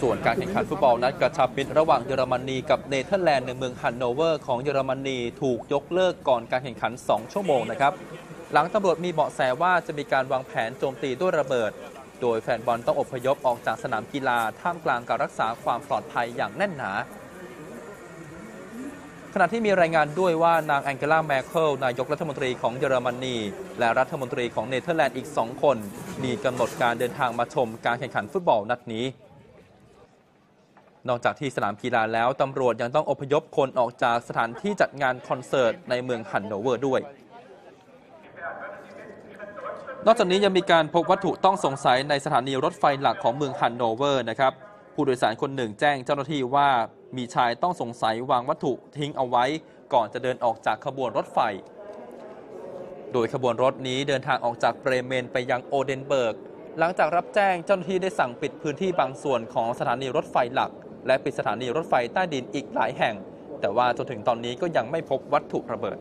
ส่วนการแข่งขันฟุตบอลนัดกระชับมิตรระหว่างเยอรมนีกับเนเธอร์แลนด์ในเมืองฮันโนเวอร์ของเยอรมนีถูกยกเลิกก่อนการแข่งขัน 2 ชั่วโมงนะครับ หลังตำรวจมีเบาะแสว่าจะมีการวางแผนโจมตีด้วยระเบิด โดยแฟนบอลต้องอพยพออกจากสนามกีฬาท่ามกลางการรักษาความปลอดภัยอย่างแน่นหนาขณะที่มีรายงานด้วยว่านางแองเกลาแมร์เคิลนายกรัฐมนตรีของเยอรมนี และรัฐมนตรีของเนเธอร์แลนด์อีก2คน มีกำหนดการเดินทางมาชมการแข่งขันฟุตบอลนัดนี้ นอกจากที่สนามกีฬาแล้วตำรวจยังต้องอพยพคนออกจากสถานที่จัดงานคอนเสิร์ตในเมืองฮันโนเวอร์ด้วย นอกจากนี้ยังมีการพบวัตถุต้องสงสัยในสถานีรถไฟหลักของเมืองฮันโนเวอร์นะครับผู้โดยสารคนหนึ่งแจ้งเจ้าหน้าที่ว่ามีชายต้องสงสัยวางวัตถุทิ้งเอาไว้ ก่อนจะเดินออกจากขบวนรถไฟ โดยขบวนรถนี้เดินทางออกจากเบรเมนไปยังโอเดนเบิร์ก หลังจากรับแจ้งเจ้าหน้าที่ได้สั่งปิดพื้นที่บางส่วนของสถานีรถไฟหลัก และปิดสถานีรถไฟใต้ดินอีกหลายแห่ง แต่ว่าจนถึงตอนนี้ก็ยังไม่พบวัตถุระเบิด